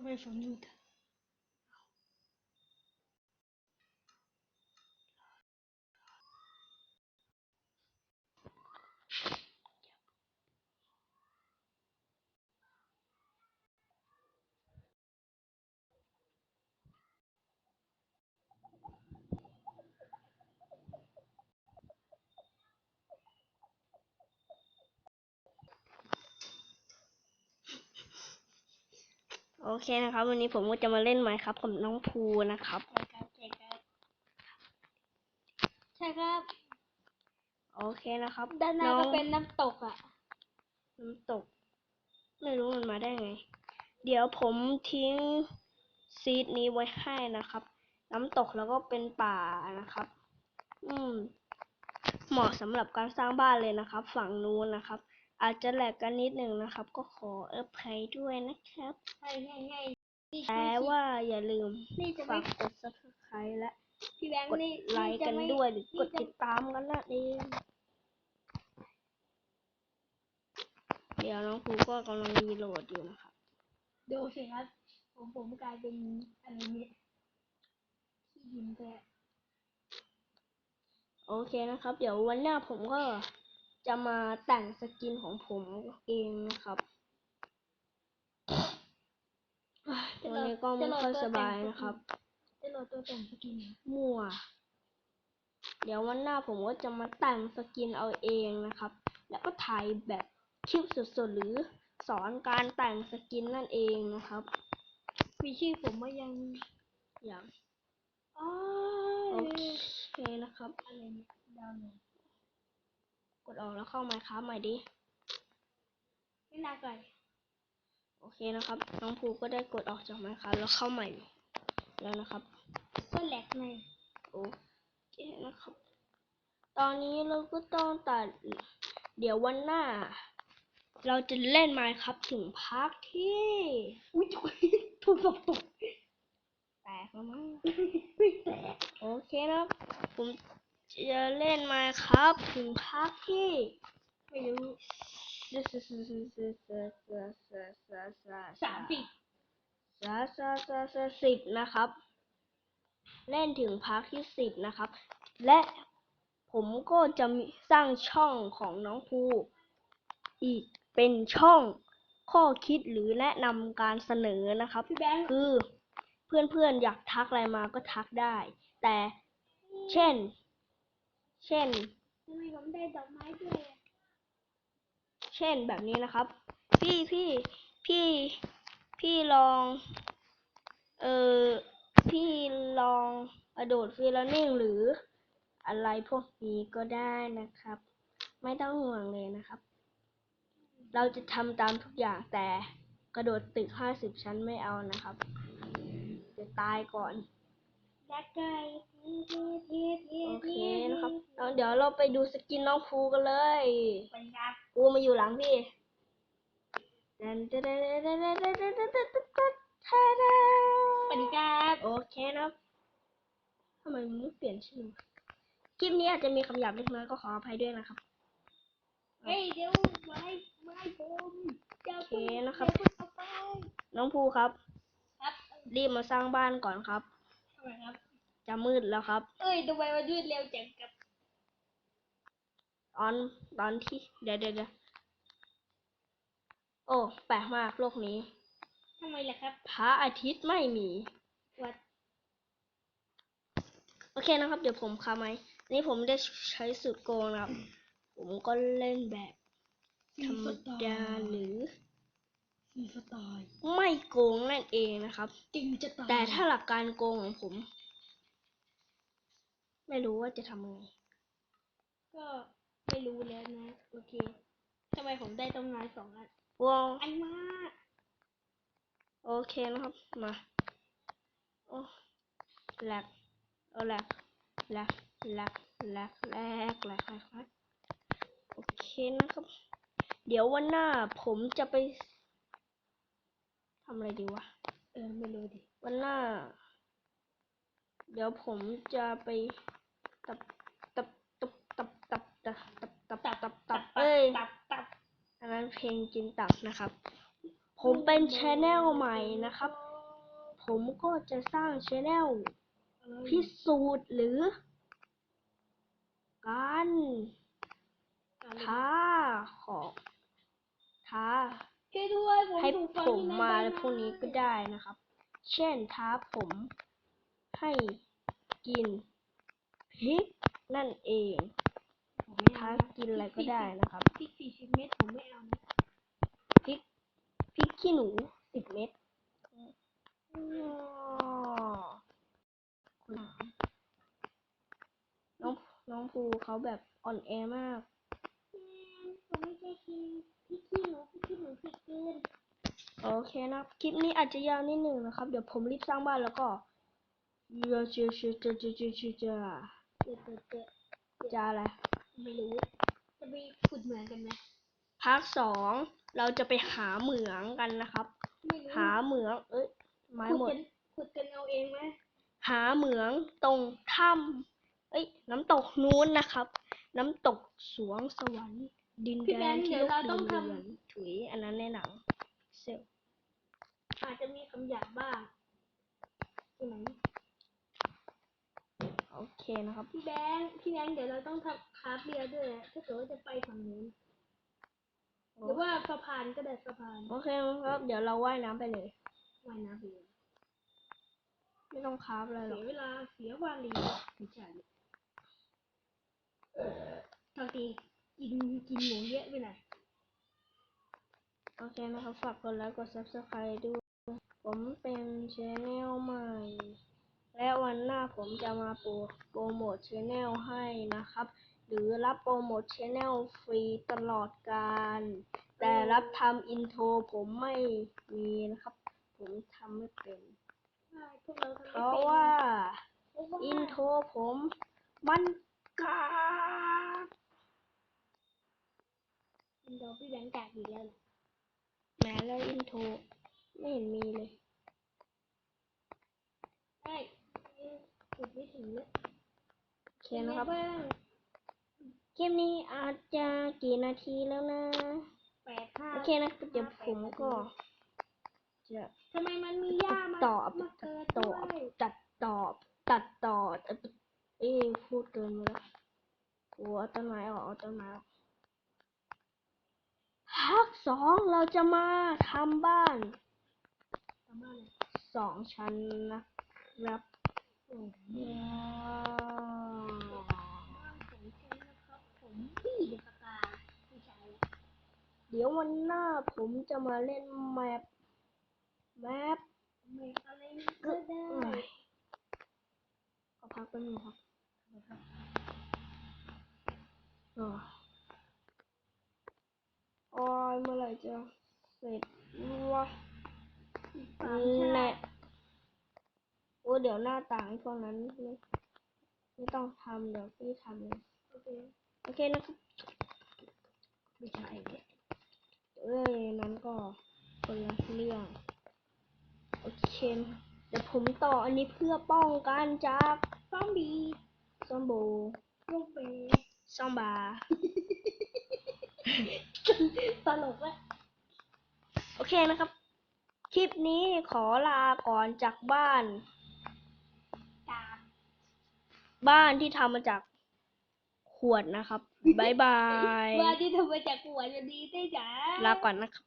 外面风大的。 โอเคนะครับ วันนี้ผมก็จะมาเล่นไหมครับกับน้องภูนะครับใช่ครับใช่ครับใช่ครับ โอเคนะครับด้านหน้าองก็เป็นน้ำตกอะ น้ำตก ไม่รู้มันมาได้ไง เดี๋ยวผมทิ้งซีดนี้ไว้ให้นะครับ น้ำตกแล้วก็เป็นป่านะครับ อืม เหมาะสำหรับการสร้างบ้านเลยนะครับ ฝั่งนู้นนะครับ อาจจะแหลกกันนิดหนึ่งนะครับ ก็ขอเอภัยด้วยนะครับให้ให้ให้นี่แต่ว่าอย่าลืมนี่จะไม่ฝากกด subscribe และพี่แบงค์กดนี่ไลค์กันจะไม่ด้วยหรือกดนี่จะติดตามกันนั่นเองเดี๋ยวน้องภูก็กำลังรีโหลดอยู่นะครับดูสิครับผมผมกลายเป็นอะไรเนี่ยที่ดินแกโอเคนะครับ เดี๋ยววันหน้าผมก็ จะมาแต่งสกินของผมเองนะครับวันนี้ก็ไม่ค่อยสบายนะครับจะโหลดตัวแต่งสกินเหรอมั่ว เดี๋ยววันหน้าผมก็จะมาแต่งสกินเอาเองนะครับ แล้วก็ถ่ายแบบคลิปสดๆหรือสอนการแต่งสกินนั่นเองนะครับมีชื่อผมมายังอย่างอ๋อโอเคนะครับอะไรเนี่ยดาวน์โหล ดกดออกแล้วเข้ามาครับใหม่ดิไม่น่าไกลโอเคนะครับ น้องภูก็ได้กดออกจากไมค์ครับแล้วเข้าใหม่แล้วนะครับก็แหลกในโอเคนะครับ ตอนนี้เราก็ต้องตัดเดี๋ยววันหน้า เราจะเล่นไมค์ครับถึงพาร์ทที่อุ้ยจุยถูกตกตกแตกแล้วมั้งไม่แตกโอเคนะครับผม จะเล่นไมค์ครับถึงพาร์ทที่ไม่รู้สามสิบสาสาสาสาสิบนะครับ เล่นถึงพาร์ทที่สิบนะครับ และผมก็จะมีสร้างช่องของน้องภูอีกเป็นช่องข้อคิดหรือแนะนำการเสนอนะครับพี่แบงค์คือเพื่อนๆอยากทักอะไรมาก็ทักได้ แต่เช่น เช่นทำไมผมได้ดอกไม้ด้วยอะเช่นแบบนี้นะครับ พี่พี่พี่พี่ลอง เออพี่ลองกระโดดฟรีแลนนิ่งหรืออะไรพวกนี้ก็ได้นะครับ ไม่ต้องห่วงเลยนะครับ เราจะทำตามทุกอย่างแต่กระโดดตึกห้าสิบชั้นไม่เอานะครับ จะตายก่อนแลกไก่ทีทีทีทีโอเคนะครับ เอาเดี๋ยวเราไปดูสกินน้องภูกันเลยไปครับภูมาอยู่หลังพี่เดินเดินเดินเดินเดินเดินเดินเดินเดินเดินเดินสวัสดีครับโอเคนะครับทำไมมึงไม่เปลี่ยนชื่อคลิปนี้อาจจะมีคำหยาบเล็กน้อยก็ขออภัยด้วยนะครับเฮ้ยเดี๋ยวไม้ไม้ผมจะโอเคนะครับเดี๋ยวเอาไปน้องภูครับ ครับรีบมาสร้างบ้านก่อนครับทำไมครับ จะมืดแล้วครับ เอ้ยทำไมมันยืดเร็วจังครับ ตอนตอนที่เดี๋ยวเดี๋ยวเดี๋ยวโอ้ แปลกมากโลกนี้ทำไมล่ะครับพระอาทิตย์ไม่มีวัดโอเคนะครับ เดี๋ยวผมคาไหมอันนี่ผมได้ใช้สูตรโกงนะครับ ผมก็เล่นแบบธรรมดาหรือมีสไตล์ไม่โกงนั่นเองนะครับจริงจะตายแต่ถ้าหลักการโกงของผม ไม่รู้ว่าจะทำยังไงก็ ไม่รู้แล้วนะ โอเคทำไมผมได้ต้งงานสองอันว้าวอันมากโอเคนะครับ มาโอ้แลกโอ้แหลกแลกแลกแลกแลกแลกแลกโอเคนะครับ เดี๋ยววันหน้าผมจะไปทำอะไรดีวะ เออไม่รู้ดิ วันหน้า เดี๋ยวผมจะไปตัด ตับตับอันนั้นเพลงกินตับนะครับ ผมเป็นชแนลใหม่นะครับ ผมก็จะสร้างชแนลพิสูจน์หรือ การท้าของท้าให้ผมมาแล้วพวกนี้ก็ได้นะครับ เช่นท้าผมให้กินพริกนั่นเอง ผมไม่ท้าเอานะกินอะไรก็ได้นะครับพริกสี่สิบเม็ดผมไม่เอานะพริกพริกขี้หนูสิบเม็ดอ๋อคุณน้องน้องภูเขาแบบอ่อนแอมากผมไม่ใช่กินพริกขี้หนูพริกขี้หนูผิดเกินโอเคนะครับคลิปนี้อาจจะยาวนิดหนึ่งนะครับ เดี๋ยวผมรีบสร้างบ้านแล้วก็เยอะเชื่อเชื่อเชื่อเชื่อเชื่อเชื่อเจอเจอเจอจะอะไรไม่รู้จะไปขุด เหมืองกันไหมพาร์ทสองเราจะไปหาเหมืองกันนะครับไม่รู้หาเหมือง เอ้ยไม้ขุดหมดกันขุดกันเอาเองไหมหาเหมืองตรงถ้ำเอ้ย น้ำตกนู้นนะครับ น้ำตกสวงสวรรค์ดินพี่แดแบนงค์ที่เดี๋ยวลูกเราดิต้องนทเรือนถุยอันนั้นในหนังเซลำอาจจะมีคำหยาบบ้างใช่ไหม โอเคนะครับ พี่แบงค์พี่แบงค์เดี๋ยวเราต้องทำคราฟเรือด้วยถ้าเกิดว่าจะไปฝั่งนู้นหรือว่าสะพานก็ได้สะพานโอเคครับ เดี๋ยวเราว่ายน้ำไปเลยว่ายน้ำไปเลยไม่ต้องคราฟอะไรหรเสีอกยเวลาเสียวารีไม่ใช่บางทีกินกินหมูเยอะไปหน่อยโอเคนะครับฝากกดไลค์กด subscribe ด้วย ผมเป็นชแนลใหม่ และวันหน้าผมจะมาโปรโปรโมทชแนลให้นะครับ หรือรับโปรโมทชแนลฟรีตลอดการ แต่รับทำอินโทรผมไม่มีนะครับ ผมทำไม่เป็นใช่พวกเราทำไม่เพเป็นราะว่าเพราะว่าอินโทรผมมันกากอินโทรพี่แบงค์แตกอีกแล้วเหรอแม้แล้วอินโทรไม่เห็นมีเลย ใช่ ขุดไม่ถึงเลยโอเคนะครับเป็นไงางคลิปนี้อาจจะกี่นาทีแล้วนะ แปดห้าโอเคนะเดี๋ยวผมก็ จะทำไมมันมีหญ้ามาตอบมาเกิดตด้อวบยตัดตอบตัดต่อเอ่อเอ้ยพูดเกินไปแล้วโอ้เอาต้นไม้ออกเอาต้นไม้ออกภาคสองเราจะมาทำบ้านทำบ้านเลยสองชั้นนะครับ เดี๋ยววันหน้าผมจะมาเล่นแมปแมปไม่อะไรก็ได้เอ้ยขอพักแป๊บนึงครับโอ้ยเมื่อไหร่จะเสร็จวะสามแน่ชาติโอ้ เดี๋ยวหน้าต่างไอ้พวกนั้นไม่ไม่ต้องทำเดี๋ยวพี่ทำเลยโอเคโอเคนะครับไม่ใช่เนี่ยเอ้ยนั้นก็คนละเรื่องโอเคนะเดี๋ยวผมต่ออันนี้เพื่อป้องกันจากซอมบี้ซอมโบลูกเปย์ซอมบาตลกละโอเคนะครับ คลิปนี้ขอลาก่อนจากบ้านกาก บ้านที่ทำมาจากขวดนะครับบ๊ายบาย ว่าที่ทำมาจากหัวจะดีได้จ้า ลาก่อนนะครับ